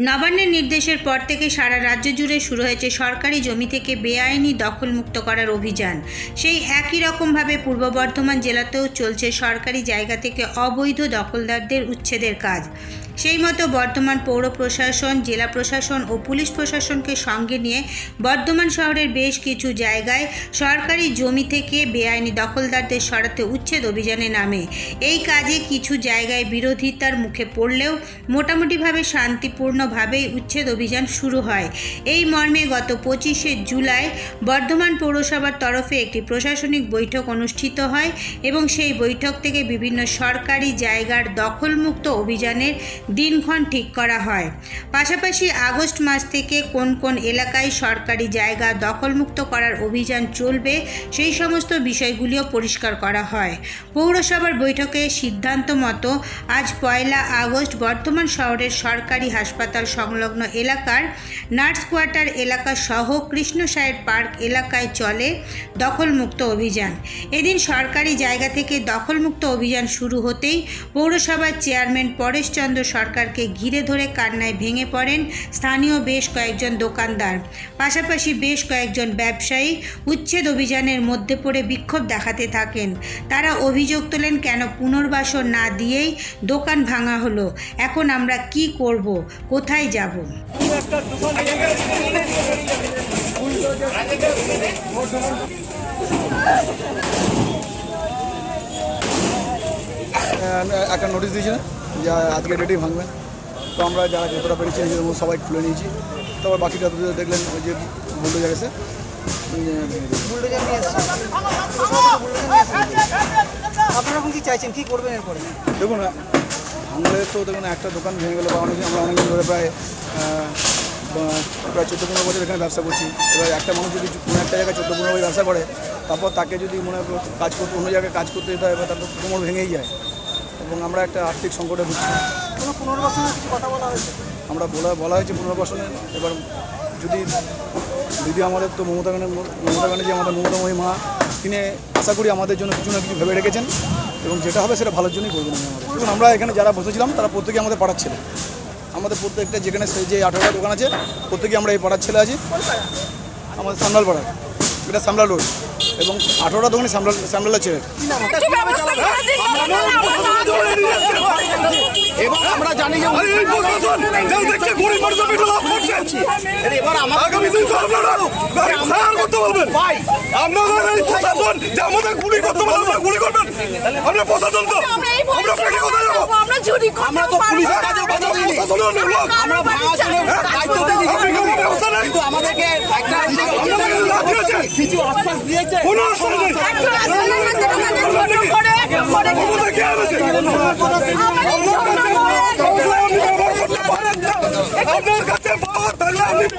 নবান্নের নির্দেশের পর থেকে সারা রাজ্য জুড়ে শুরু হয়েছে সরকারি জমি থেকে বেআইনি দখলমুক্ত করার অভিযান। সেই একই রকমভাবে পূর্ব বর্ধমান জেলাতেও চলছে সরকারি জায়গা থেকে অবৈধ দখলদারদের উচ্ছেদের কাজ। সেই মতো বর্ধমান পৌর প্রশাসন, জেলা প্রশাসন ও পুলিশ প্রশাসনকে সঙ্গে নিয়ে বর্ধমান শহরের বেশ কিছু জায়গায় সরকারি জমি থেকে বেআইনি দখলদারদের সরাতে উচ্ছেদ অভিযানে নামে। এই কাজে কিছু জায়গায় বিরোধিতার মুখে পড়লেও মোটামুটিভাবে শান্তিপূর্ণভাবেই উচ্ছেদ অভিযান শুরু হয়। এই মর্মে গত পঁচিশে জুলাই বর্ধমান পৌরসভার তরফে একটি প্রশাসনিক বৈঠক অনুষ্ঠিত হয় এবং সেই বৈঠক থেকে বিভিন্ন সরকারি জায়গার দখলমুক্ত অভিযানের দিনক্ষণ ঠিক করা হয়। পাশাপাশি আগস্ট মাস থেকে কোন কোন এলাকায় সরকারি জায়গা দখলমুক্ত করার অভিযান চলবে সেই সমস্ত বিষয়গুলিও পরিষ্কার করা হয়। পৌরসভার বৈঠকে সিদ্ধান্ত মতো আজ পয়লা আগস্ট বর্ধমান শহরের সরকারি হাসপাতাল সংলগ্ন এলাকার নার্স কোয়ার্টার এলাকা সহ কৃষ্ণসায়ের পার্ক এলাকায় চলে দখলমুক্ত অভিযান। এদিন সরকারি জায়গা থেকে দখলমুক্ত অভিযান শুরু হতেই পৌরসভার চেয়ারম্যান পরেশচন্দ্র সরকারকে ঘিরে ধরে কান্নায় ভেঙে পড়েন স্থানীয় বেশ কয়েকজন দোকানদার। পাশাপাশি বেশ কয়েকজন ব্যবসায়ী উচ্ছেদ অভিযানের মধ্যে পড়ে বিক্ষোভ দেখাতে থাকেন। তারা অভিযোগ তোলেন, কেন পুনর্বাসন না দিয়েই দোকান ভাঙা হলো? এখন আমরা কি করব? কোথায় যাব? একটা নোটিশ দিয়েছিলেন যে আজকে ডেটেই ভাঙবেন তো আমরা যারা যতটা পেরেছি নিজেদের সবাই খুলে নিয়েছি। তারপর বাকিটা তো দেখলেন ওই যে বুলডোজার এসে। দিয়েছে। আপনারা কি চাইছেন? কি করবেন এরপরে? দেখুন ভাঙলে তো দেখুন একটা দোকান ভেঙে গেলো বা অনেক আমরা অনেকদিন ধরে প্রায় প্রায় চোদ্দ পনেরো বছর এখানে ব্যবসা করছি। এবার একটা মানুষ যদি কোনো একটা জায়গায় চোদ্দ পনেরো বছর ব্যবসা করে তারপর তাকে যদি মনে কাজ করতে অন্য জায়গায় কাজ করতে যেতে হয় বা তারপর কোমর ভেঙেই যায়। এবং আমরা একটা আর্থিক সংকটে ভুগছি। পুনর্বাসনের কিছু কথা বলা হয়েছে? আমরা বলা বলা হয়েছে পুনর্বাসনের এবার যদি দিদি আমাদের তো মমতা ব্যানার্জি মমতা ব্যানার্জি আমাদের মমতাময়ী মা তিনি আশা করি আমাদের জন্য কিছু না কিছু ভেবে রেখেছেন এবং যেটা হবে সেটা ভালোর জন্যই করবেন আমাদের। এবং আমরা এখানে যারা বসেছিলাম তারা প্রত্যেকে আমাদের পাড়ার ছেলে। আমাদের প্রত্যেকটা যেখানে সেই যে আঠারোটা দোকান আছে প্রত্যেকে আমরা এই পাড়ার ছেলে আছি। আমাদের সামলাল পাড়া এটা সামলাল রোড এবং আঠারোটা দোকানে সামলাল সামলালের ছেলে এবং আমরা জানি যে এবার আগামী দিন করতে বলবেন। ভাই। আপনারা প্রশাসন যে আমাদের গুলি করতে বলে আমরা গুলি করবেন। আমরা প্রশাসন তো। আমরা এই আমরা পেটে কোথায় যাব? আমরা চুরি আমরা তো পুলিশের কাছে বাধা দিইনি। প্রশাসনের অনেক লোক দায়িত্ব দিই আপনি কোনো ব্যবস্থা নেই কিন্তু আমাদেরকে একটা আছে কিছু আশ্বাস দিয়েছে? কোনো আশ্বাস নেই ক্ষমতা কে আনেছে আপনার কাছে পাওয়ার থাকলে আপনি আমরা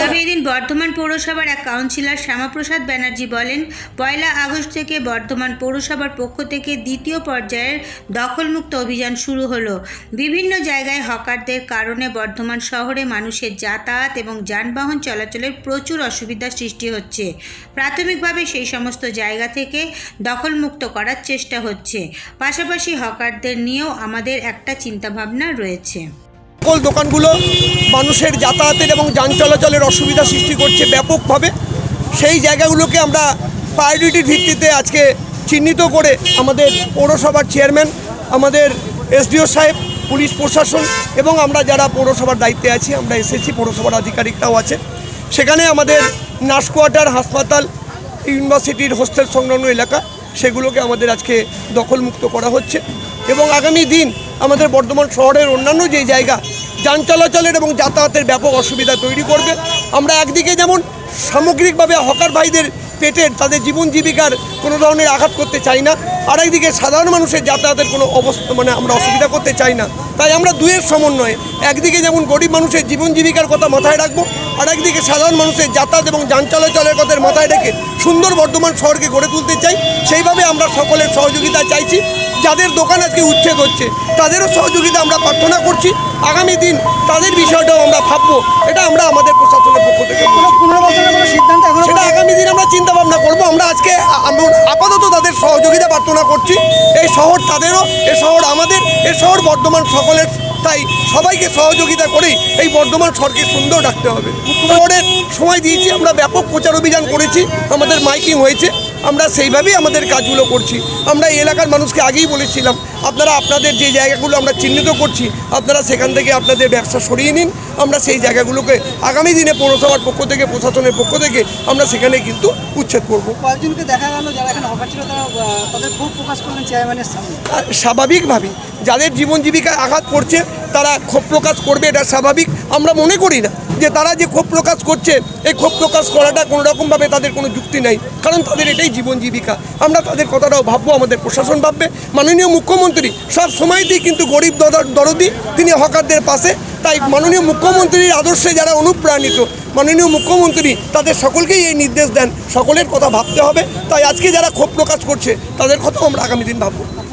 তবে এদিন বর্ধমান পৌরসভার এক কাউন্সিলর শ্যামাপ্রসাদ ব্যানার্জি বলেন, পয়লা আগস্ট থেকে বর্ধমান পৌরসভার পক্ষ থেকে দ্বিতীয় পর্যায়ের দখলমুক্ত অভিযান শুরু হলো। বিভিন্ন জায়গায় হকারদের কারণে বর্ধমান শহরে মানুষের যাতায়াত এবং যানবাহন চলাচলের প্রচুর অসুবিধার সৃষ্টি হচ্ছে। প্রাথমিকভাবে সেই সমস্ত জায়গা থেকে দখলমুক্ত করার চেষ্টা হচ্ছে। পাশাপাশি হকারদের নিয়েও আমাদের একটা চিন্তাভাবনা রয়েছে। সকল দোকানগুলো মানুষের যাতায়াতের এবং যান চলাচলের অসুবিধা সৃষ্টি করছে ব্যাপকভাবে। সেই জায়গাগুলোকে আমরা প্রায়োরিটির ভিত্তিতে আজকে চিহ্নিত করে আমাদের পৌরসভার চেয়ারম্যান আমাদের এসডিও সাহেব, পুলিশ প্রশাসন এবং আমরা যারা পৌরসভার দায়িত্বে আছি, আমরা এসেছি, পৌরসভার আধিকারিকরাও আছে সেখানে আমাদের নার্স কোয়ার্টার, হাসপাতাল, ইউনিভার্সিটির হোস্টেল সংলগ্ন এলাকা, সেগুলোকে আমাদের আজকে দখলমুক্ত করা হচ্ছে। এবং আগামী দিন আমাদের বর্ধমান শহরের অন্যান্য যে জায়গা, যান চলাচলের এবং যাতায়াতের ব্যাপক অসুবিধা তৈরি করবে। আমরা একদিকে যেমন সামগ্রিকভাবে হকার ভাইদের পেটের তাদের জীবন জীবিকার কোনো ধরনের আঘাত করতে চাই না আর একদিকে সাধারণ মানুষের যাতায়াতের কোনো অবস্থা মানে আমরা অসুবিধা করতে চাই না। তাই আমরা দুয়ের সমন্বয়ে একদিকে যেমন গরিব মানুষের জীবন জীবিকার কথা মাথায় রাখব আর একদিকে সাধারণ মানুষের যাতায়াত এবং যান চলাচলের কথা মাথায় রেখে সুন্দর বর্ধমান শহরকে গড়ে তুলতে চাই। সেইভাবে আমরা সকলের সহযোগিতা চাইছি। যাদের দোকান আজকে উচ্ছেদ হচ্ছে তাদেরও সহযোগিতা আমরা প্রার্থনা করছি। আগামী দিন তাদের বিষয়টাও আমরা ভাববো। এটা আমরা আমাদের প্রশাসনের পক্ষ থেকে সেটা আগামী দিন আমরা চিন্তা ভাবনা করব। আমরা আজকে আপাতত তাদের সহযোগিতা প্রার্থনা করছি। এই শহর তাদেরও এ শহর আমাদের এ শহর বর্ধমান সকলের তাই সবাইকে সহযোগিতা করেই এই বর্ধমান শহরকে সুন্দর রাখতে হবে। শহরের সময় দিয়েছি আমরা ব্যাপক প্রচার অভিযান করেছি আমাদের মাইকিং হয়েছে আমরা সেইভাবেই আমাদের কাজগুলো করছি। আমরা এই এলাকার মানুষকে আগেই বলেছিলাম আপনারা আপনাদের যে জায়গাগুলো আমরা চিহ্নিত করছি আপনারা সেখান থেকে আপনাদের ব্যবসা সরিয়ে নিন আমরা সেই জায়গাগুলোকে আগামী দিনে পৌরসভার পক্ষ থেকে প্রশাসনের পক্ষ থেকে আমরা সেখানে কিন্তু উচ্ছেদ করব। কয়েকজনকে দেখা গেল যারা এখানে ছিল তারা তাদের ক্ষোভ প্রকাশ করলেন চেয়ারম্যানের স্বাভাবিকভাবেই যাদের জীবন জীবিকায় আঘাত পড়ছে তারা ক্ষোভ প্রকাশ করবে, এটা স্বাভাবিক। আমরা মনে করি না যে তারা যে ক্ষোভ প্রকাশ করছে, এই ক্ষোভ প্রকাশ করাটা কোনো রকমভাবে তাদের কোনো যুক্তি নাই। কারণ তাদের এটাই জীবন জীবিকা। আমরা তাদের কথাটাও ভাববো, আমাদের প্রশাসন ভাববে। মাননীয় মুখ্যমন্ত্রী সব সময়তেই কিন্তু গরিব দর- দরদি, তিনি হকারদের পাশে। তাই মাননীয় মুখ্যমন্ত্রীর আদর্শে যারা অনুপ্রাণিত, মাননীয় মুখ্যমন্ত্রী তাদের সকলকেই এই নির্দেশ দেন। সকলের কথা ভাবতে হবে। তাই আজকে যারা ক্ষোভ প্রকাশ করছে, তাদের কথাও আমরা আগামী দিন ভাববো।